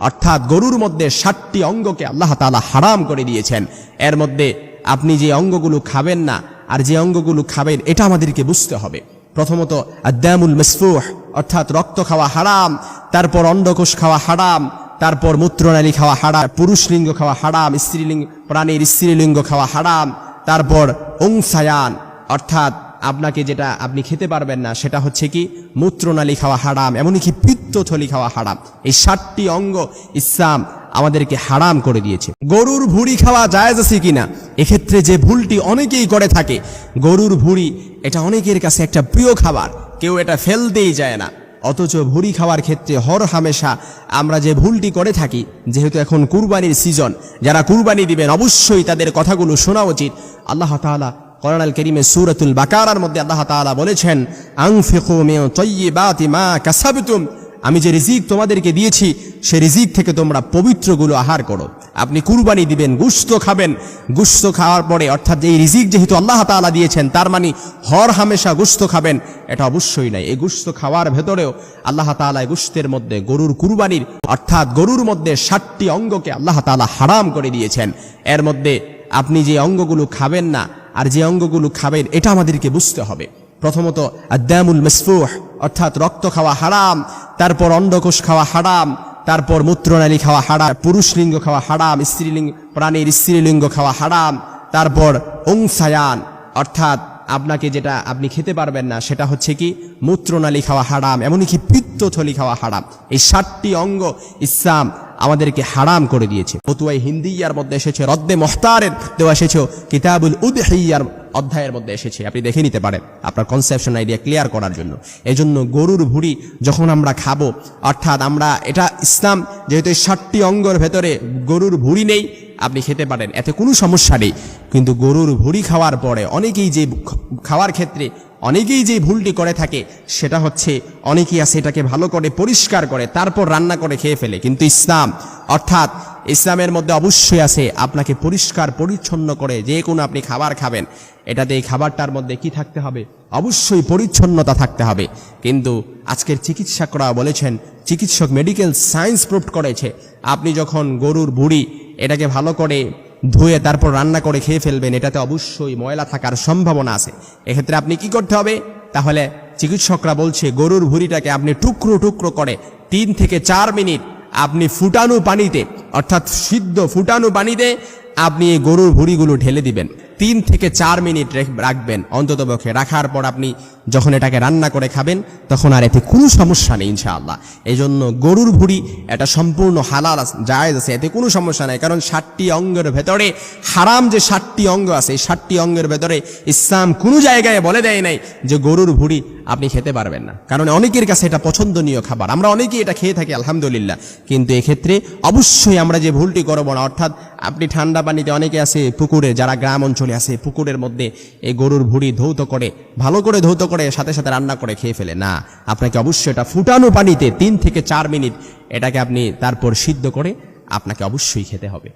অর্থাৎ গরুর মধ্যে ষাটটি অঙ্গকে আল্লাহ তাআলা হারাম করে দিয়েছেন। এর মধ্যে আপনি যে অঙ্গগুলো খাবেন না, আর যে অঙ্গগুলো খাবেন, এটা আমাদেরকে বুঝতে হবে। প্রথমত আদামুল মেসফুহ, অর্থাৎ রক্ত খাওয়া হারাম, তারপর অন্ডকোষ খাওয়া হারাম, তারপর মূত্রনালী খাওয়া হারাম, পুরুষ লিঙ্গ খাওয়া হারাম স্ত্রীলিঙ্গ প্রাণীর স্ত্রীলিঙ্গ খাওয়া হারাম, তারপর অংসায়ান অর্থাৎ আপনাকে যেটা আপনি খেতে পারবেন না, সেটা হচ্ছে কি? মূত্রনালী খাওয়া হারাম, এমনকি পিত্তথলি খাওয়া হারাম। এই ষাটটি অঙ্গ ইসলাম আমাদেরকে হারাম করে দিয়েছে। গরুর ভুড়ি খাওয়া জায়েজ আছে কিনা? এক্ষেত্রে যে ভুলটি অনেকেই করে থাকে, গরুর ভুড়ি এটা অনেকের কাছে একটা প্রিয় খাবার, কেউ এটা ফেলতেই যায় না। অথচ ভুড়ি খাওয়ার ক্ষেত্রে হর হামেশা আমরা যে ভুলটি করে থাকি, যেহেতু এখন কুরবানির সিজন, যারা কুরবানি দিবেন অবশ্যই তাদের কথাগুলো শোনা উচিত। আল্লাহ তাআলা কোরআন আল করিমে সুরাতুল বাকারার মধ্যে আল্লাহ তাআলা বলেছেন কাসাবতুম। আমি যে রিজিক তোমাদেরকে দিয়েছি, সে রিজিক থেকে তোমরা পবিত্রগুলো আহার করো। আপনি কুরবানি দিবেন, গুস্ত খাবেন। গুস্ত খাওয়ার পরে, অর্থাৎ এই রিজিক যেহেতু আল্লাহ তাআলা দিয়েছেন, তার মানে হর হামেশা গুস্ত খাবেন, এটা অবশ্যই নাই এই গুস্ত খাওয়ার ভেতরেও আল্লাহ এই গুস্তের মধ্যে গরুর কুরবানির, অর্থাৎ গরুর মধ্যে ষাটটি অঙ্গকে আল্লাহ তাআলা হারাম করে দিয়েছেন। এর মধ্যে আপনি যে অঙ্গগুলো খাবেন না আর যে অঙ্গগুলো খাবেন, এটা আমাদেরকে বুঝতে হবে। প্রথমত আদামুল মেসফুহ, অর্থাৎ রক্ত খাওয়া হারাম, তারপর অন্ডকোষ খাওয়া হারাম, তারপর মূত্রনালী খাওয়া হারাম পুরুষ লিঙ্গ খাওয়া হারাম, স্ত্রীলিঙ্গ, প্রাণীর স্ত্রীলিঙ্গ খাওয়া হারাম, তারপর অংসায়ান, অর্থাৎ আপনাকে যেটা আপনি খেতে পারবেন না, সেটা হচ্ছে কি? মূত্রনালী খাওয়া হারাম, এমনকি পিত্তথলি খাওয়া হারাম। এই ষাটটি অঙ্গ ইসলাম আমাদেরকে হারাম করে দিয়েছে। ফতুয়াই হিন্দিয়ার মধ্যে এসেছে, রদ্দে মোহতারের দেওয়া এসেছে, কিতাবুল উদহিয়ার অধ্যায়ের মধ্যে এসেছে। আপনি দেখে নিতে পারেন, আপনার কনসেপশন আইডিয়া ক্লিয়ার করার জন্য। এজন্য গরুর ভুড়ি যখন আমরা খাব, অর্থাৎ আমরা, এটা ইসলাম যেহেতু এই ষাটটি অঙ্গর ভেতরে গরুর ভুড়ি নেই, আপনি খেতে পারেন, এতে কোনো সমস্যা নেই। কিন্তু গরুর ভুড়ি খাওয়ার পরে অনেকেই যে খাওয়ার ক্ষেত্রে অনেকেই যে ভুলটি করে থাকে, সেটা হচ্ছে অনেকেই আছে এটাকে ভালো করে পরিষ্কার করে, তারপর রান্না করে খেয়ে ফেলে। কিন্তু ইসলাম, অর্থাৎ ইসলামের মধ্যে অবশ্যই আছে আপনাকে পরিষ্কার, পরিচ্ছন্ন করে যে কোনো আপনি খাবার খাবেন এটাতে এই খাবারটার মধ্যে কি থাকতে হবে? অবশ্যই পরিচ্ছন্নতা থাকতে হবে। কিন্তু আজকের চিকিৎসকরা বলেছেন, চিকিৎসক মেডিকেল সায়েন্স প্রুভ করেছে, আপনি যখন গরুর বুড়ি এটাকে ভালো করে ধুয়ে তারপর রান্না করে খেয়ে ফেলবেন, এটাতে অবশ্যই ময়লা থাকার সম্ভাবনা আছে। এক্ষেত্রে আপনি কি করতে হবে? তাহলে চিকিৎসকরা বলছে, গরুর ভুঁড়িটাকে আপনি টুকরো টুকরো করে তিন থেকে চার মিনিট আপনি ফুটানো পানিতে, অর্থাৎ সিদ্ধ ফুটানো পানিতে আপনি এই গরুর ভুঁড়িগুলো ঢেলে দিবেন। তিন থেকে চার মিনিট রাখবেন অন্তত পক্ষে। রাখার পর আপনি যখন এটাকে রান্না করে খাবেন, তখন আর এতে কোনো সমস্যা নেই, ইনশাআল্লাহ। এই জন্য গরুর ভুড়ি এটা সম্পূর্ণ হালাল জায়েজ আছে, এতে কোনো সমস্যা নেই। কারণ ষাটটি অঙ্গের ভেতরে, হারাম যে ষাটটি অঙ্গ আছে, এই ষাটটি অঙ্গের ভেতরে ইসলাম কোনো জায়গায় বলে দেয় নাই যে গরুর ভুঁড়ি আপনি খেতে পারবেন না। কারণ অনেকের কাছে এটা পছন্দনীয় খাবার। আমরা অনেকেই এটা খেয়ে থাকি, আলহামদুলিল্লাহ। কিন্তু এক্ষেত্রে অবশ্যই আমরা যে ভুলটি করব না, অর্থাৎ আপনি ঠান্ডা পানিতে অনেকে আছে পুকুরে, যারা গ্রাম অঞ্চলে আছে, পুকুরের মধ্যে এই গরুর ভুঁড়ি ধৌত করে, ভালো করে ধৌত করে সাথে সাথে রান্না করে খেয়ে ফেলে। না, আপনাকে অবশ্যই এটা ফুটানো পানিতে তিন থেকে চার মিনিট এটাকে আপনি তারপর সিদ্ধ করে আপনাকে অবশ্যই খেতে হবে।